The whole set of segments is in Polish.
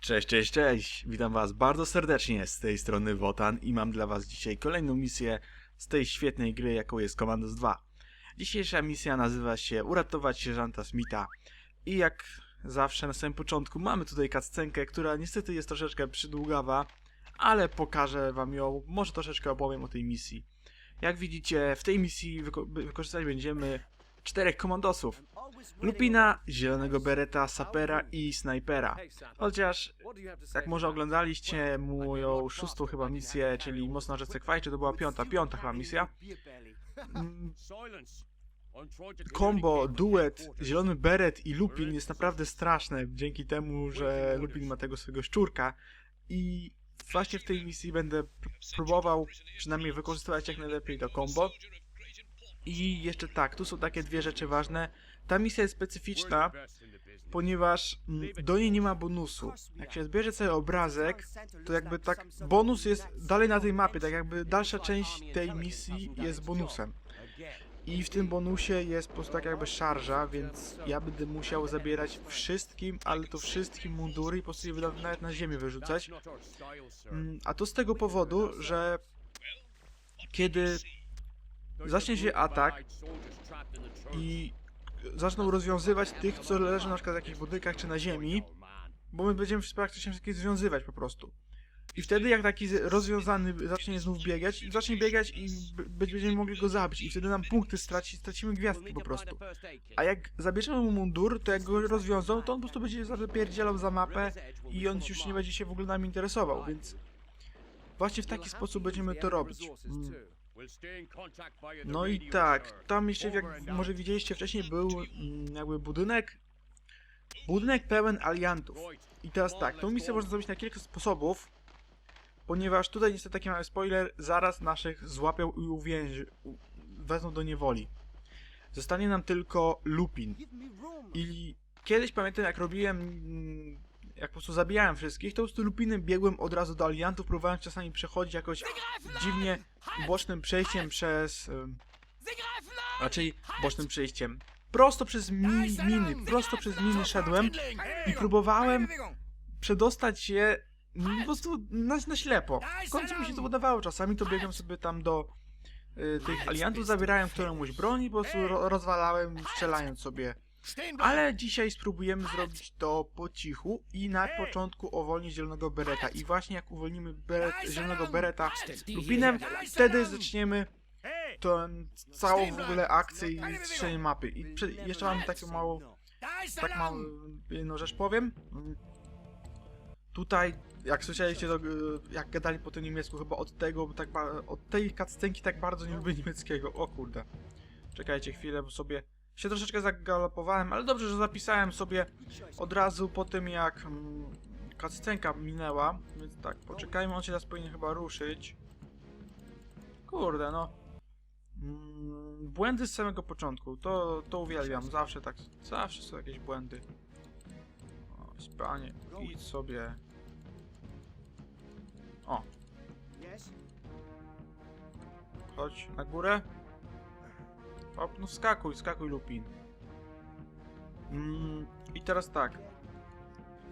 Cześć, cześć, cześć! Witam Was bardzo serdecznie z tej strony Wotan i mam dla Was dzisiaj kolejną misję z tej świetnej gry, jaką jest Commandos 2. Dzisiejsza misja nazywa się Uratować sierżanta Smitha i jak zawsze na samym początku mamy tutaj cutscenkę, która niestety jest troszeczkę przydługawa, ale pokażę Wam ją, może troszeczkę opowiem o tej misji. Jak widzicie, w tej misji wyko wykorzystać będziemy czterech komandosów. Lupina, Zielonego Bereta, Sapera i Snajpera. Chociaż, jak może oglądaliście moją szóstą chyba misję, czyli Mocno rzece Kwajczy, to była piąta, piąta chyba misja. Mm, Kombo, duet, Zielony Beret i Lupin jest naprawdę straszne, dzięki temu, że Lupin ma tego swojego szczurka i właśnie w tej misji będę pr- próbował przynajmniej wykorzystywać jak najlepiej to kombo. I jeszcze tak, tu są takie dwie rzeczy ważne. Ta misja jest specyficzna, ponieważ mm, do niej nie ma bonusu. Jak się zbierze cały obrazek, to jakby tak bonus jest dalej na tej mapie, tak jakby dalsza część tej misji jest bonusem. I w tym bonusie jest po prostu tak jakby szarża, więc ja będę musiał zabierać wszystkim, ale to wszystkim mundury i po prostu je nawet na ziemię wyrzucać. Mm, A to z tego powodu, że kiedy zacznie się atak i zaczną rozwiązywać tych, co leżą na przykład w jakichś budynkach czy na ziemi, bo my będziemy praktycznie wszystkich związywać po prostu. I wtedy jak taki rozwiązany zacznie znów biegać, zacznie biegać i będziemy mogli go zabić i wtedy nam punkty straci, stracimy gwiazdki po prostu. A jak zabierzemy mu mundur, to jak go rozwiązał, to on po prostu będzie zapierdzielał za mapę i on już nie będzie się w ogóle nami interesował, więc właśnie w taki sposób będziemy to robić. Mm. No i tak, tam jeszcze jak może widzieliście wcześniej był mm, jakby budynek, budynek pełen aliantów. I teraz tak, tą misję można zrobić na kilka sposobów, ponieważ tutaj niestety taki mały spoiler, zaraz naszych złapią i uwięzi, wezmą do niewoli. Zostanie nam tylko Lupin. I kiedyś pamiętam jak robiłem, mm, jak po prostu zabijałem wszystkich, to po prostu Lupinem biegłem od razu do aliantów, próbowałem czasami przechodzić jakoś dziwnie bocznym przejściem przez... raczej bocznym przejściem. Prosto przez mi, miny, prosto przez miny szedłem i próbowałem przedostać się po prostu na, na ślepo. W końcu mi się to udawało, czasami to biegłem sobie tam do y, tych aliantów, zabierałem którąś broń i po prostu ro, rozwalałem, strzelając sobie. Ale dzisiaj spróbujemy zrobić to po cichu i na początku uwolnić zielonego bereta. I właśnie jak uwolnimy beret, zielonego bereta lupinem, wtedy zaczniemy tą całą w ogóle akcję i strzelenie mapy. I prze, jeszcze mam taką małą, tak małą jedną rzecz powiem. Tutaj, jak słyszeliście, to, y, jak gadali po tym niemiecku, chyba od tego, tak, od tej cutscenki tak bardzo nie lubię niemieckiego. O kurde. Czekajcie chwilę, bo sobie się troszeczkę zagalopowałem, ale dobrze, że zapisałem sobie od razu po tym, jak mm, minęła. Więc tak, poczekajmy, on się teraz powinien chyba ruszyć. Kurde, no. Mm, Błędy z samego początku, to, to uwielbiam, zawsze tak, zawsze są jakieś błędy. O, spanie, idź sobie. O, chodź na górę. Hop, no skakuj, skakuj Lupin. Mm, I teraz tak.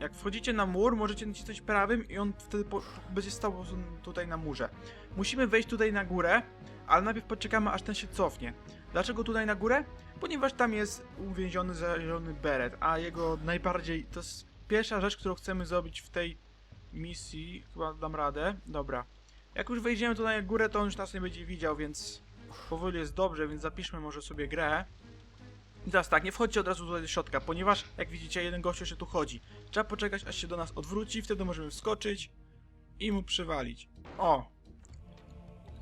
Jak wchodzicie na mur, możecie nacisnąć prawym i on wtedy po, będzie stał tutaj na murze. Musimy wejść tutaj na górę, ale najpierw poczekamy aż ten się cofnie. Dlaczego tutaj na górę? Ponieważ tam jest uwięziony zielony beret, a jego najbardziej... To jest pierwsza rzecz, którą chcemy zrobić w tej misji. Chyba dam radę. Dobra. Jak już wejdziemy tutaj na górę, to on już nas nie będzie widział, więc powoli jest dobrze, więc zapiszmy może sobie grę. I teraz tak, nie wchodźcie od razu tutaj do środka, ponieważ jak widzicie, jeden gościu jeszcze tu chodzi. Trzeba poczekać, aż się do nas odwróci, wtedy możemy wskoczyć i mu przywalić. O!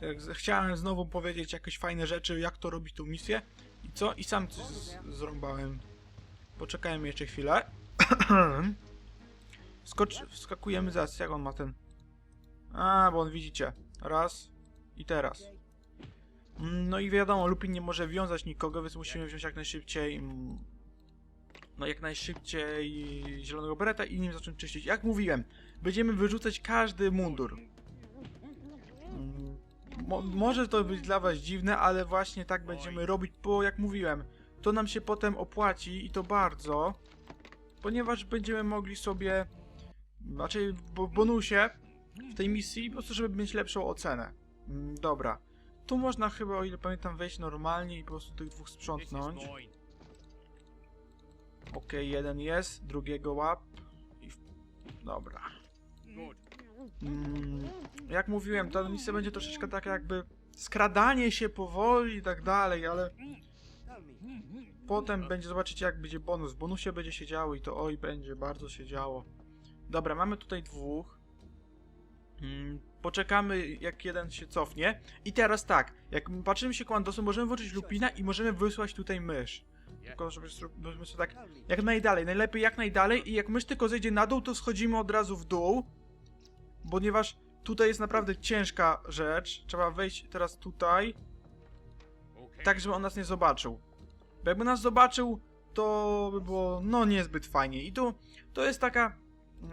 Tak, chciałem znowu powiedzieć jakieś fajne rzeczy, jak to robić tą misję. I co? I sam coś zrąbałem. Poczekajmy jeszcze chwilę. Skocz, wskakujemy zaraz, jak on ma ten... A, bo on widzicie. Raz i teraz. Mm, No i wiadomo, Lupin nie może wiązać nikogo, więc musimy wziąć jak najszybciej. mm, No jak najszybciej zielonego bereta i nim zacząć czyścić. Jak mówiłem, będziemy wyrzucać każdy mundur. Mm, Mo może to być dla was dziwne, ale właśnie tak będziemy robić, bo jak mówiłem, to nam się potem opłaci i to bardzo, ponieważ będziemy mogli sobie Raczej w w bonusie w tej misji, po prostu żeby mieć lepszą ocenę. Dobra. Tu można chyba, o ile pamiętam, wejść normalnie i po prostu tych dwóch sprzątnąć. Okej, jeden jest, drugiego łap. I w... Dobra. Mm, jak mówiłem, ta misja będzie troszeczkę taka jakby skradanie się powoli i tak dalej, ale potem będzie, zobaczycie jak będzie bonus. W bonusie będzie się działo i to oj, będzie bardzo się działo. Dobra, mamy tutaj dwóch. Mm, poczekamy jak jeden się cofnie. I teraz tak, jak patrzymy się komandosu, możemy włączyć lupina i możemy wysłać tutaj mysz. Tylko żeby sobie tak jak najdalej, najlepiej jak najdalej i jak mysz tylko zejdzie na dół, to schodzimy od razu w dół. Ponieważ tutaj jest naprawdę ciężka rzecz. Trzeba wejść teraz tutaj, tak żeby on nas nie zobaczył. Bo jakby nas zobaczył, to by było no niezbyt fajnie. I tu to jest taka,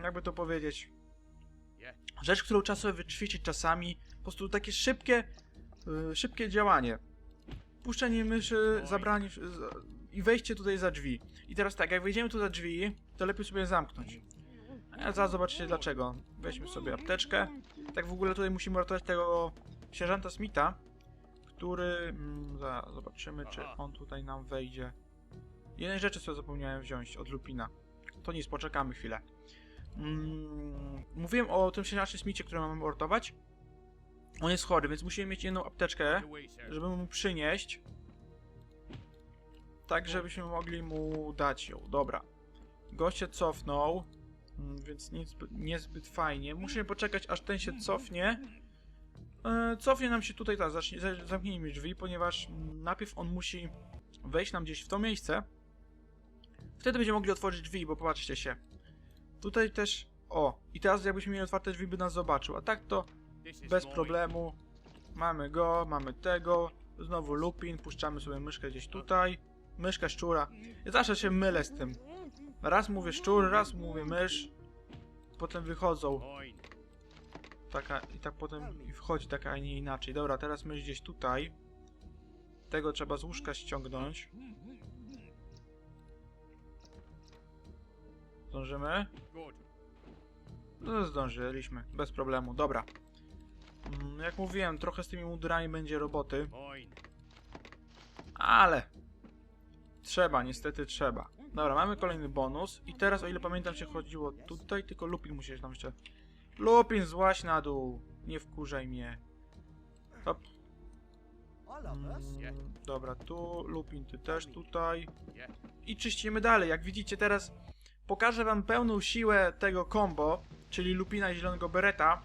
jakby to powiedzieć, rzecz, którą trzeba sobie wyćwiczyć czasami. Po prostu takie szybkie, y, szybkie działanie. Puszczenie myszy, zabranie z- i wejście tutaj za drzwi. I teraz tak, jak wejdziemy tu za drzwi, to lepiej sobie zamknąć. A zaraz zobaczycie dlaczego. Weźmy sobie apteczkę. Tak w ogóle tutaj musimy ratować tego sierżanta Smitha, który... Mm, zaraz zobaczymy, czy on tutaj nam wejdzie. Jednej rzeczy sobie zapomniałem wziąć od Lupina. To nic, poczekamy chwilę. Mm, mówiłem o tym sierżancie Smithie, który mamy uratować. On jest chory, więc musimy mieć jedną apteczkę, żeby mu przynieść. Tak, żebyśmy mogli mu dać ją. Dobra. Gość się cofnął, mm, więc niezbyt, niezbyt fajnie. Musimy poczekać, aż ten się cofnie. E, cofnie nam się tutaj, tak, zacznie, za- zamknijmy drzwi, ponieważ mm, najpierw on musi wejść nam gdzieś w to miejsce. Wtedy będziemy mogli otworzyć drzwi, bo popatrzcie się. Tutaj też... O, i teraz jakbyśmy mieli otwarte drzwi, by nas zobaczył. A tak to bez problemu. Mamy go, mamy tego. Znowu lupin, puszczamy sobie myszkę gdzieś tutaj. Myszka, szczura. Ja zawsze się mylę z tym. Raz mówię szczur, raz mówię mysz. Potem wychodzą. Taka, i tak potem i wchodzi taka, a nie inaczej. Dobra, teraz mysz gdzieś tutaj. Tego trzeba z łóżka ściągnąć. Zdążymy? No, zdążyliśmy, bez problemu, dobra. Mm, Jak mówiłem, trochę z tymi mundurami będzie roboty, ale trzeba, niestety trzeba. Dobra, mamy kolejny bonus i teraz, o ile pamiętam, się chodziło tutaj, tylko Lupin musi się tam jeszcze... Lupin, złaś na dół, nie wkurzaj mnie. Hop. Mm, dobra, tu, Lupin, ty też tutaj. I czyścimy dalej, jak widzicie teraz pokażę wam pełną siłę tego combo, czyli Lupina i Zielonego Bereta.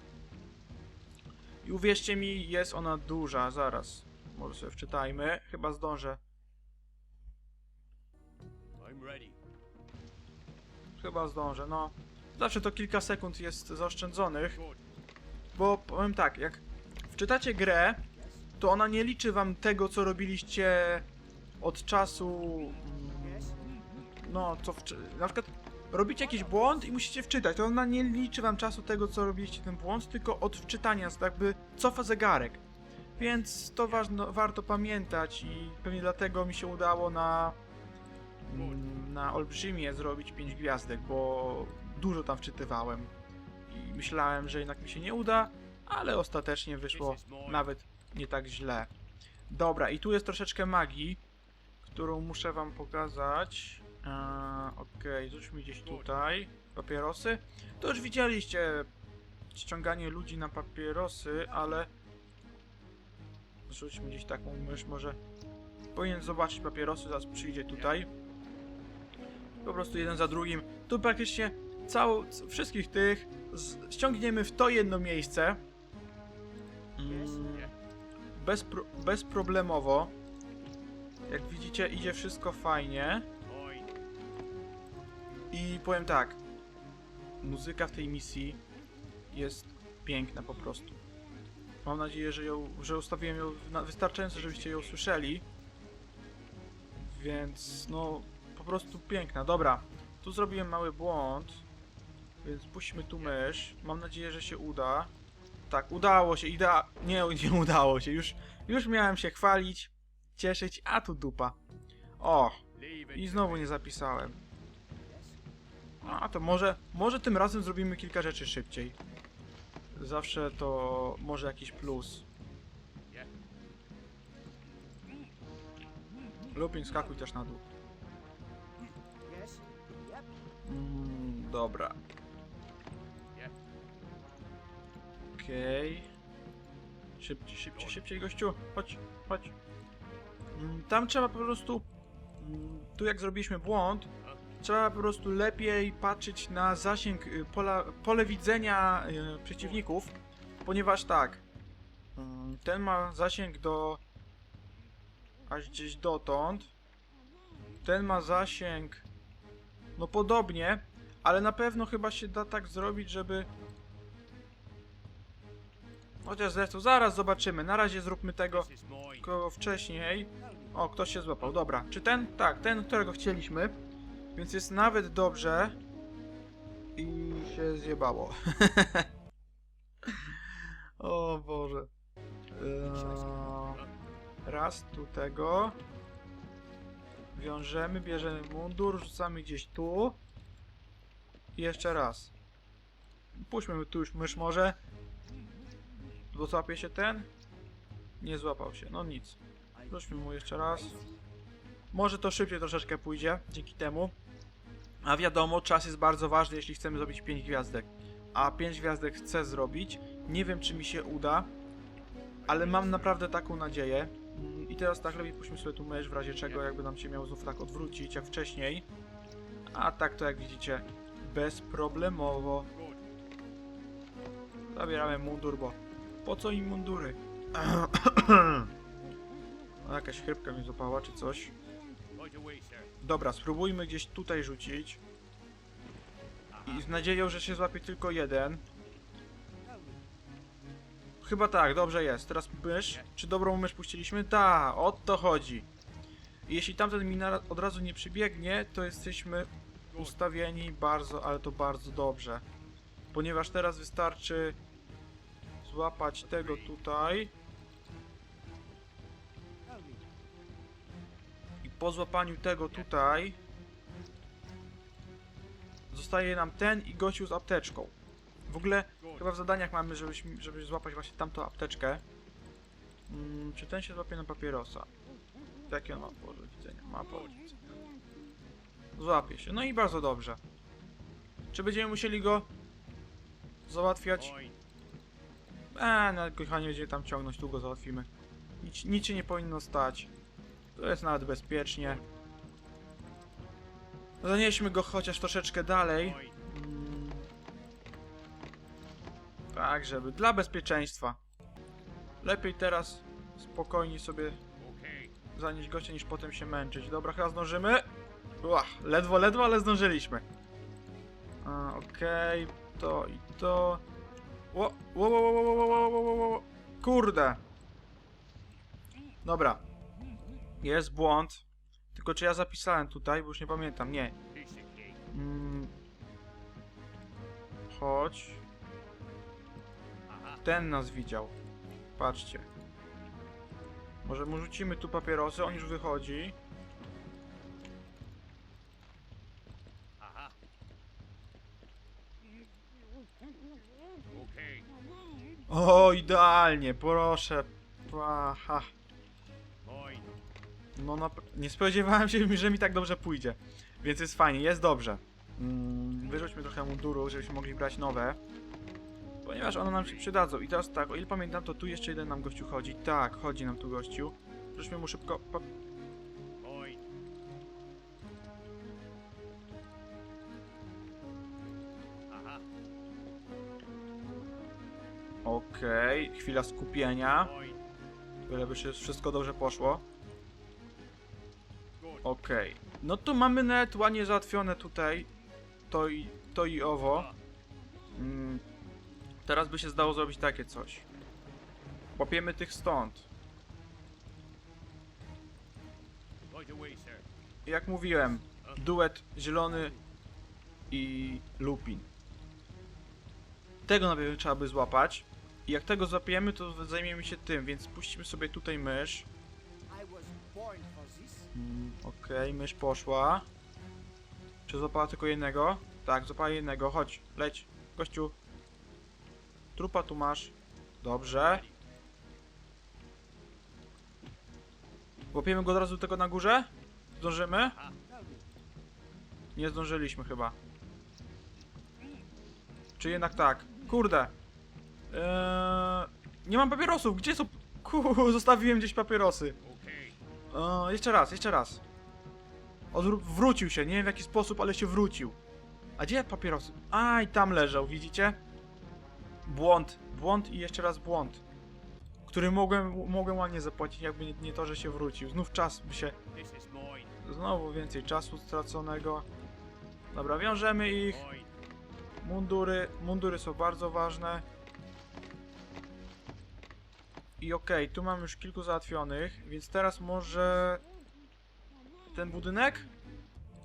I uwierzcie mi, jest ona duża, zaraz. Może sobie wczytajmy, chyba zdążę. Chyba zdążę, no. Zawsze to kilka sekund jest zaoszczędzonych, bo powiem tak, jak wczytacie grę, to ona nie liczy wam tego, co robiliście od czasu... No, co wczy... Na przykład robicie jakiś błąd i musicie wczytać, to ona nie liczy wam czasu tego, co robiliście ten błąd, tylko od wczytania, jakby cofa zegarek. Więc to ważno, warto pamiętać i pewnie dlatego mi się udało na na olbrzymie zrobić 5 gwiazdek, bo dużo tam wczytywałem i myślałem, że jednak mi się nie uda, ale ostatecznie wyszło nawet nie tak źle. Dobra, i tu jest troszeczkę magii, którą muszę wam pokazać. Eee, Okej, rzućmy gdzieś tutaj. Papierosy. To już widzieliście ściąganie ludzi na papierosy, ale rzućmy gdzieś taką mysz, może powinien zobaczyć papierosy, zaraz przyjdzie tutaj. Po prostu jeden za drugim. Tu praktycznie całą, wszystkich tych z, ściągniemy w to jedno miejsce. Mm, bez, pro, bezproblemowo. Jak widzicie, idzie wszystko fajnie. I powiem tak. Muzyka w tej misji jest piękna po prostu. Mam nadzieję, że ją, że ustawiłem ją wystarczająco, żebyście ją słyszeli. Więc no, po prostu piękna. Dobra, tu zrobiłem mały błąd, więc puśćmy tu mysz. Mam nadzieję, że się uda. Tak, udało się, idea... Nie, nie udało się, już, już miałem się chwalić, cieszyć, a tu dupa. O, i znowu nie zapisałem. A to może, może tym razem zrobimy kilka rzeczy szybciej. Zawsze to może jakiś plus. Lupin, skakuj też na dół. Mm, dobra. Okej. Szybciej, szybciej, szybciej, gościu. Chodź, chodź. Mm, Tam trzeba po prostu... mm, Tu jak zrobiliśmy błąd, trzeba po prostu lepiej patrzeć na zasięg y, pola, pole widzenia y, przeciwników, ponieważ tak, mm, ten ma zasięg do aż gdzieś dotąd, ten ma zasięg no podobnie, ale na pewno chyba się da tak zrobić, żeby chociaż zresztą zaraz zobaczymy, na razie zróbmy tego wcześniej. O, ktoś się złapał, dobra. Czy ten? Tak, ten, którego chcieliśmy. Więc jest nawet dobrze. I się zjebało. o Boże. Eee, raz tu tego. Wiążemy, bierzemy mundur, rzucamy gdzieś tu. I jeszcze raz. Puśćmy tu już mysz może. Bo złapie się ten? Nie złapał się, no nic. Rzućmy mu jeszcze raz. Może to szybciej troszeczkę pójdzie dzięki temu. A wiadomo, czas jest bardzo ważny, jeśli chcemy zrobić 5 gwiazdek. A 5 gwiazdek chcę zrobić. Nie wiem, czy mi się uda, ale mam naprawdę taką nadzieję. I teraz tak lepiej puśćmy sobie tu mysz, w razie czego jakby nam się miał znów tak odwrócić jak wcześniej. A tak to jak widzicie, bezproblemowo. Zabieramy mundur, bo po co im mundury? O, jakaś chrypka mnie złapała, czy coś. Dobra, spróbujmy gdzieś tutaj rzucić. I z nadzieją, że się złapie tylko jeden. Chyba tak, dobrze jest. Teraz mysz. Czy dobrą mysz puściliśmy? Ta, o to chodzi. Jeśli tamten mi od razu nie przybiegnie, to jesteśmy ustawieni bardzo, ale to bardzo dobrze. Ponieważ teraz wystarczy złapać tego tutaj. Po złapaniu tego tutaj zostaje nam ten i gościu z apteczką. W ogóle chyba w zadaniach mamy, żebyśmy, żeby złapać właśnie tamtą apteczkę. Mm, czy ten się złapie na papierosa? Jakie on ma pole widzenia? Ma widzenia. Złapie się. No i bardzo dobrze. Czy będziemy musieli go załatwiać? Eee, no kochanie, będzie tam ciągnąć, tu go załatwimy. Nic, nic się nie powinno stać. To jest nawet bezpiecznie. Zanieśmy go chociaż troszeczkę dalej. Mm. Tak, żeby dla bezpieczeństwa. Lepiej teraz spokojnie sobie zanieść gościa niż potem się męczyć. Dobra, chyba zdążymy. Ua, ledwo, ledwo, ale zdążyliśmy. Okej, to i to. Ło, ło, ło, ło, ło, ło, ło, ło, ło, ło. Kurde. Dobra. Jest błąd. Tylko czy ja zapisałem tutaj, bo już nie pamiętam. Nie. Mm. Chodź. Ten nas widział. Patrzcie. Może mu rzucimy tu papierosy, on już wychodzi. O, idealnie, proszę. Aha. No, no, nie spodziewałem się, że mi tak dobrze pójdzie. Więc jest fajnie, jest dobrze. Mm, wyrzućmy trochę mundurów, żebyśmy mogli brać nowe. Ponieważ one nam się przydadzą. I teraz tak, o ile pamiętam, to tu jeszcze jeden nam gościu chodzi. Tak, chodzi nam tu gościu. Rzućmy mu szybko... Pa... Okej, chwila skupienia. Byleby się wszystko dobrze poszło. Okej. No to mamy nawet ładnie załatwione tutaj. To i, to i owo. Mm. Teraz by się zdało zrobić takie coś. Łapiemy tych stąd. Jak mówiłem, duet zielony i lupin. Tego najpierw trzeba by złapać. I jak tego złapiemy, to zajmiemy się tym, więc puścimy sobie tutaj mysz. Mm, Okej, mysz poszła. Czy złapała tylko jednego? Tak, złapałem jednego, chodź, leć. Gościu. Trupa tu masz. Dobrze. Łapiemy go od razu tego na górze? Zdążymy? Nie zdążyliśmy chyba. Czy jednak tak? Kurde. Eee, nie mam papierosów. Gdzie są? Ku, zostawiłem gdzieś papierosy. Jeszcze raz, jeszcze raz. Odwró- wrócił się, nie wiem w jaki sposób, ale się wrócił. A gdzie papierosy? A, i tam leżał, widzicie? Błąd, błąd i jeszcze raz błąd. Który mogłem, mogłem ładnie zapłacić, jakby nie, nie to, że się wrócił. Znów czas by się... Znowu więcej czasu straconego. Dobra, wiążemy ich. Mundury, mundury są bardzo ważne. I okej, tu mam już kilku załatwionych, więc teraz może ten budynek?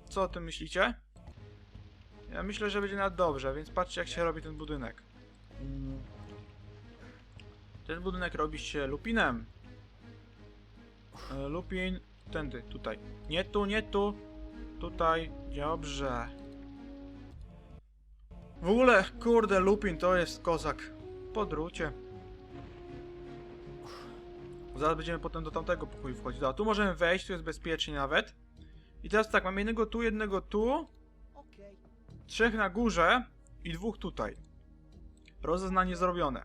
Co o tym myślicie? Ja myślę, że będzie nawet dobrze, więc patrzcie jak się robi ten budynek. Ten budynek robi się lupinem. E, Lupin, tędy, tutaj. Nie tu, nie tu. Tutaj, dobrze. W ogóle, kurde, Lupin to jest kozak. Po drucie. Zaraz będziemy potem do tamtego pokoju wchodzić. Dobra, tu możemy wejść, tu jest bezpiecznie nawet. I teraz tak, mamy jednego tu, jednego tu, trzech na górze i dwóch tutaj. Rozeznanie zrobione.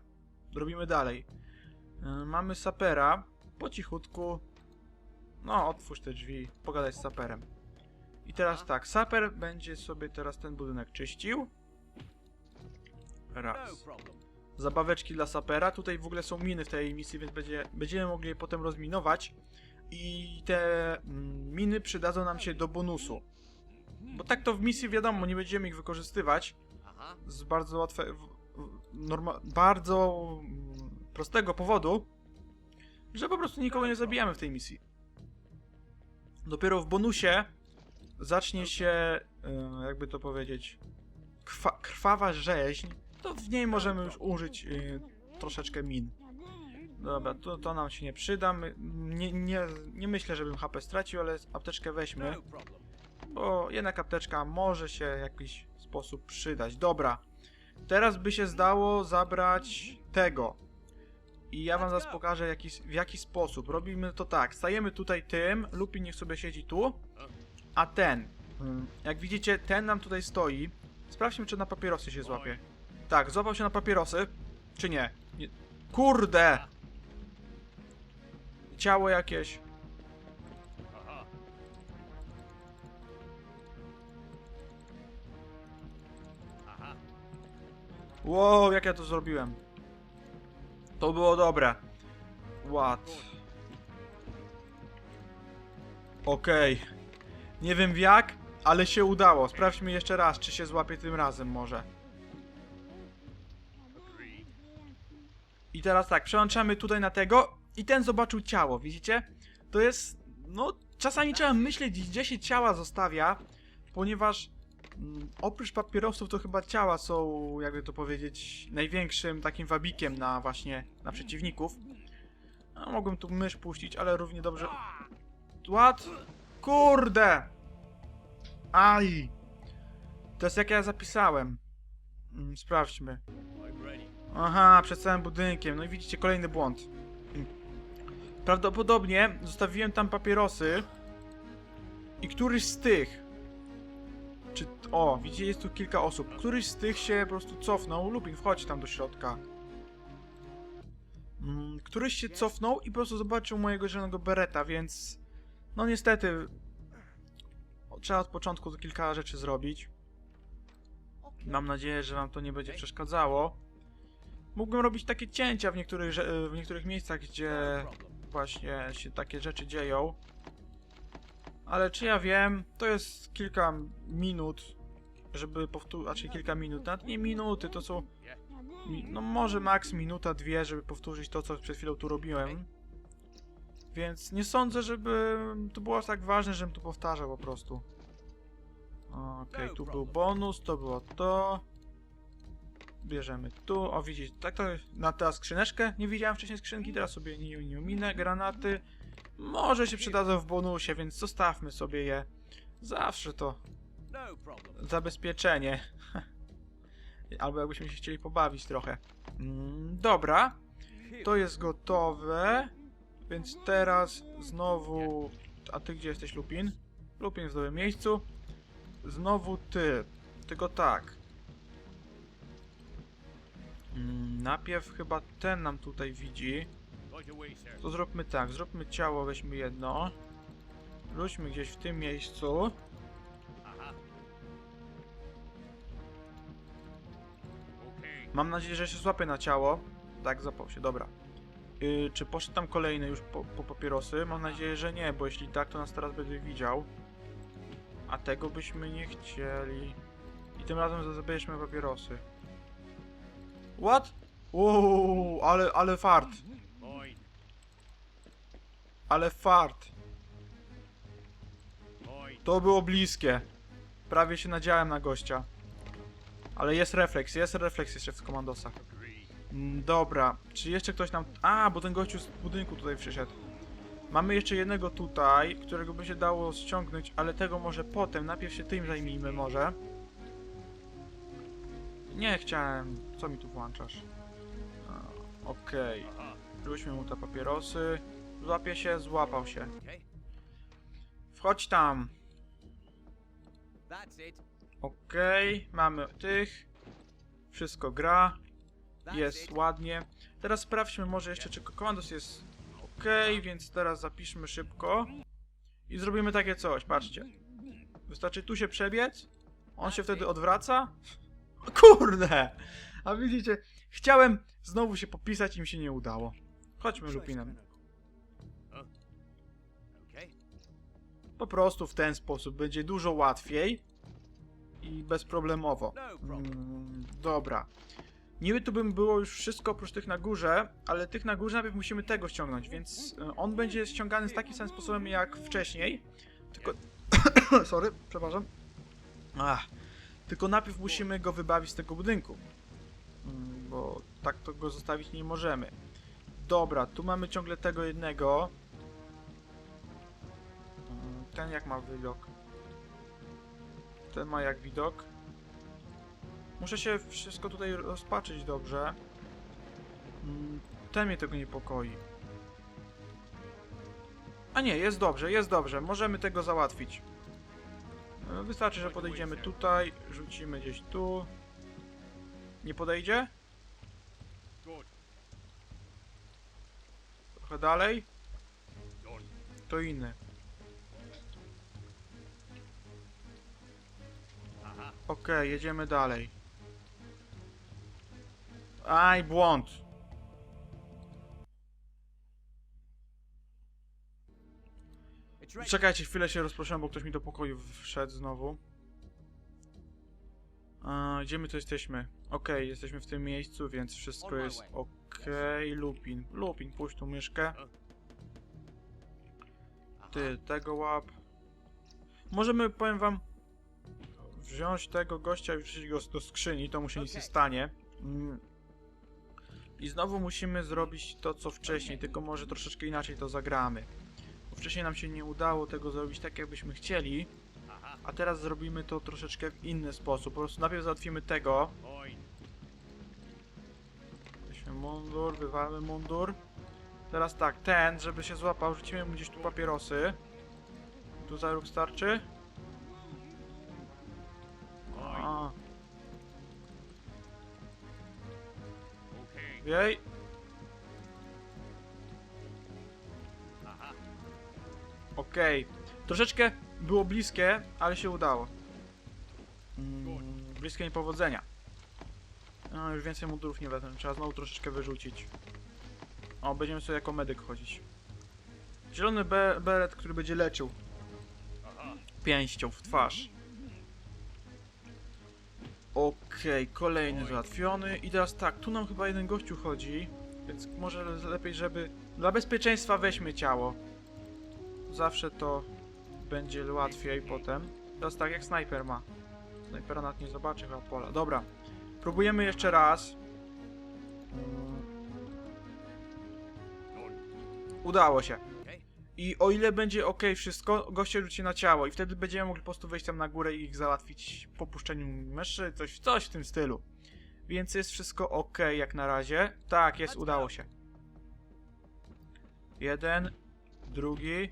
Robimy dalej. Yy, mamy sapera. Po cichutku. No, otwórz te drzwi, pogadaj z saperem. I teraz tak, saper będzie sobie teraz ten budynek czyścił. Raz. Zabaweczki dla sapera. Tutaj w ogóle są miny w tej misji, więc będzie, będziemy mogli je potem rozminować. I te mm, miny przydadzą nam się do bonusu. Bo tak to w misji wiadomo, nie będziemy ich wykorzystywać z bardzo łatwe, norma, bardzo mm, prostego powodu, że po prostu nikogo nie zabijamy w tej misji. Dopiero w bonusie zacznie się, e, jakby to powiedzieć, krwa, krwawa rzeźń, to w niej możemy już użyć e, troszeczkę min. Dobra, to, to nam się nie przyda. My, nie, nie, nie myślę, żebym HP stracił, ale apteczkę weźmy. Bo jednak apteczka może się w jakiś sposób przydać. Dobra. Teraz by się zdało zabrać tego. I ja wam zaraz pokażę jaki, w jaki sposób. Robimy to tak. Stajemy tutaj tym. Lupin niech sobie siedzi tu. A ten. mm, Jak widzicie, ten nam tutaj stoi. Sprawdźmy, czy na papierosy się złapie. Tak, złapał się na papierosy. Czy nie? nie. Kurde! Ciało jakieś. Wow, jak ja to zrobiłem. To było dobre. What? Okej. Nie wiem jak, ale się udało. Sprawdźmy jeszcze raz, czy się złapie tym razem może. Teraz tak, przełączamy tutaj na tego i ten zobaczył ciało, widzicie? To jest, no, czasami trzeba myśleć, gdzie się ciała zostawia, ponieważ mm, oprócz papierosów to chyba ciała są, jakby to powiedzieć, największym takim wabikiem na właśnie, na przeciwników. A mogłem tu mysz puścić, ale równie dobrze... What? Kurde! Aj! To jest jak ja zapisałem. Mm, Sprawdźmy. Aha, przed całym budynkiem. No i widzicie, kolejny błąd. Prawdopodobnie zostawiłem tam papierosy i któryś z tych czy... O, widzicie, jest tu kilka osób. Któryś z tych się po prostu cofnął. Lupin, wchodź tam do środka. Mm, któryś się cofnął i po prostu zobaczył mojego zielonego bereta, więc... No niestety... Trzeba od początku kilka rzeczy zrobić. Mam nadzieję, że wam to nie będzie przeszkadzało. Mógłbym robić takie cięcia w niektórych, w niektórych miejscach, gdzie właśnie się takie rzeczy dzieją. Ale czy ja wiem, to jest kilka minut, żeby powtórzyć, znaczy kilka minut, nawet nie minuty, to są, no może maks minuta, dwie, żeby powtórzyć to, co przed chwilą tu robiłem. Więc nie sądzę, żeby to było aż tak ważne, żebym to powtarzał po prostu. Okej, tu był bonus, to było to. Bierzemy tu, o widzicie, tak to na teraz skrzyneczkę, nie widziałem wcześniej skrzynki, teraz sobie nie, nie minę, granaty. Może się przydadzą w bonusie, więc zostawmy sobie je. Zawsze to No zabezpieczenie. Albo jakbyśmy się chcieli pobawić trochę. Mm, dobra, to jest gotowe. Więc teraz znowu. A ty gdzie jesteś, Lupin? Lupin w dobrym miejscu. Znowu ty. Tylko tak. Mm, najpierw chyba ten nam tutaj widzi. To zróbmy tak, zróbmy ciało, weźmy jedno. Rzućmy gdzieś w tym miejscu. Mam nadzieję, że się złapie na ciało. Tak, zapał się, dobra. Yy, czy poszedł tam kolejny już po, po papierosy? Mam nadzieję, że nie, bo jeśli tak, to nas teraz będzie widział. A tego byśmy nie chcieli. I tym razem zabierzmy papierosy. What? Uuu, ale, ale fart. Ale fart. To było bliskie. Prawie się nadziałem na gościa. Ale jest refleks, jest refleks jeszcze w komandosach. Mm, Dobra, czy jeszcze ktoś nam... A, bo ten gościu z budynku tutaj przyszedł. Mamy jeszcze jednego tutaj, którego by się dało ściągnąć, ale tego może potem. Najpierw się tym zajmijmy może. Nie chciałem. Co mi tu włączasz? Okej. Aha. Rzućmy mu te papierosy. Złapie się, złapał się. Okay. Wchodź tam. Okej, mamy tych. Wszystko gra. Jest ładnie. Teraz sprawdźmy może jeszcze, czy komandos jest ok, więc teraz zapiszmy szybko. I zrobimy takie coś, patrzcie. Wystarczy tu się przebiec, on się wtedy odwraca. Kurde! A widzicie, chciałem znowu się popisać i mi się nie udało. Chodźmy Lupinem. Po prostu w ten sposób będzie dużo łatwiej i bezproblemowo. No. Mm, dobra. Niby tu bym było już wszystko oprócz tych na górze, ale tych na górze najpierw musimy tego ściągnąć, więc e, on będzie ściągany z takim samym sposobem jak wcześniej. Tylko. Sorry, przepraszam. Ach. Tylko najpierw musimy go wybawić z tego budynku. Mm, Bo tak to go zostawić nie możemy. Dobra, tu mamy ciągle tego jednego. Mm, Ten jak ma widok? Ten ma jak widok? Muszę się wszystko tutaj rozpatrzyć dobrze. Mm, Ten mnie tego niepokoi. A nie, jest dobrze, jest dobrze. Możemy tego załatwić. E, Wystarczy, że podejdziemy tutaj, rzucimy gdzieś tu. Nie podejdzie? Trochę dalej. To inny. Okej, jedziemy dalej. Aj, błąd. Czekajcie, chwilę się rozproszyłem, bo ktoś mi do pokoju wszedł znowu. A, gdzie my to jesteśmy? Okej, jesteśmy w tym miejscu, więc wszystko jest okej. Lupin, Lupin, puść tu myszkę. Ty, tego łap. Możemy, powiem wam, wziąć tego gościa i wrzucić go do skrzyni, to mu się nic nie stanie. Mm. I znowu musimy zrobić to, co wcześniej, tylko może troszeczkę inaczej to zagramy. Wcześniej nam się nie udało tego zrobić tak, jakbyśmy chcieli, a teraz zrobimy to troszeczkę w inny sposób. Po prostu najpierw załatwimy tego. Weźmy mundur, wywalmy mundur. Teraz tak, ten, żeby się złapał, rzucimy mu gdzieś tu papierosy. Tu za starczy? A, Okay. Okej. Troszeczkę było bliskie, ale się udało. Mm, bliskie niepowodzenia. No, już więcej mundurów nie wezmę. Trzeba znowu troszeczkę wyrzucić. O, będziemy sobie jako medyk chodzić. Zielony be beret, który będzie leczył pięścią w twarz. Okej, kolejny załatwiony. I teraz tak, tu nam chyba jeden gościu chodzi, więc może lepiej, żeby... Dla bezpieczeństwa weźmy ciało. Zawsze to będzie łatwiej potem. Teraz tak, jak snajper ma. Snajpera nawet nie zobaczy chyba pola. Dobra, próbujemy jeszcze raz. Mm. Udało się. I o ile będzie ok wszystko, goście rzuci na ciało i wtedy będziemy mogli po prostu wejść tam na górę i ich załatwić po puszczeniu myszy, coś, coś w tym stylu. Więc jest wszystko ok jak na razie. Tak, jest, udało się. Jeden, drugi.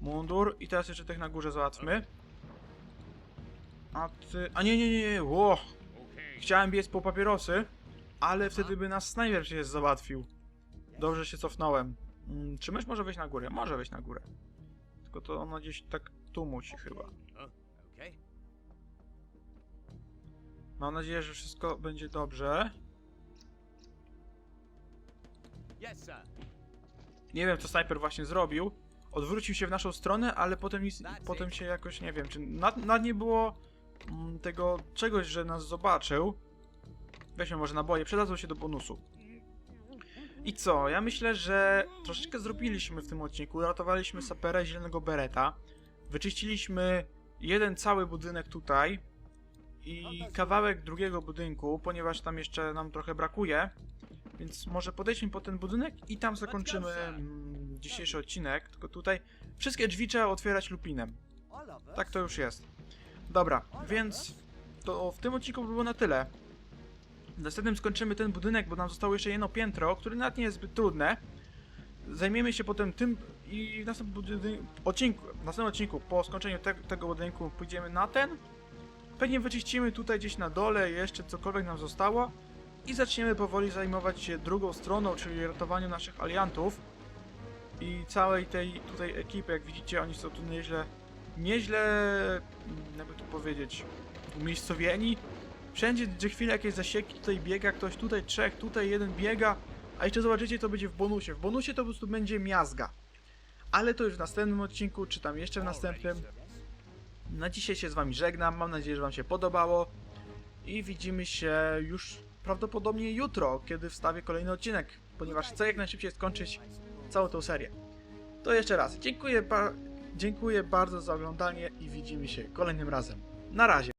Mundur i teraz jeszcze tych na górze załatwmy. A ty... A nie, nie, nie, nie, ło! Chciałem biec po papierosy, ale wtedy by nas snajper się załatwił. Dobrze się cofnąłem. Mm, Czy mysz może wejść na górę? Może wejść na górę. Tylko to ona gdzieś tak tu musi chyba. Mam nadzieję, że wszystko będzie dobrze. Nie wiem, co snajper właśnie zrobił. Odwrócił się w naszą stronę, ale potem, nic, potem się jakoś, nie wiem, czy nad, nad nie było mm, tego czegoś, że nas zobaczył. Weźmy może naboje, przydadzą się do bonusu. I co? Ja myślę, że troszeczkę zrobiliśmy w tym odcinku. Uratowaliśmy sapera zielonego bereta. Wyczyściliśmy jeden cały budynek tutaj i kawałek drugiego budynku, ponieważ tam jeszcze nam trochę brakuje. Więc może podejdźmy po ten budynek i tam zakończymy mm, dzisiejszy odcinek. Tylko tutaj wszystkie drzwi trzeba otwierać lupinem. Tak to już jest. Dobra, więc to w tym odcinku by było na tyle. W następnym skończymy ten budynek, bo nam zostało jeszcze jedno piętro, które nawet nie jest zbyt trudne. Zajmiemy się potem tym i w następnym odcinku, w następnym odcinku po skończeniu te, tego budynku pójdziemy na ten. Pewnie wyczyścimy tutaj gdzieś na dole jeszcze cokolwiek nam zostało i zaczniemy powoli zajmować się drugą stroną, czyli ratowaniem naszych aliantów i całej tej tutaj ekipy. Jak widzicie, oni są tu nieźle nieźle, jakby to powiedzieć, umiejscowieni. Wszędzie, gdzie chwilę jakieś zasieki, tutaj biega ktoś, tutaj trzech, tutaj jeden biega, a jeszcze zobaczycie, to będzie w bonusie. W bonusie to po prostu będzie miazga. Ale to już w następnym odcinku, czy tam jeszcze w następnym. Na dzisiaj się z wami żegnam, mam nadzieję, że wam się podobało i widzimy się już prawdopodobnie jutro, kiedy wstawię kolejny odcinek, ponieważ chcę jak najszybciej skończyć całą tą serię. To jeszcze raz, dziękuję, ba- dziękuję bardzo za oglądanie i widzimy się kolejnym razem. Na razie.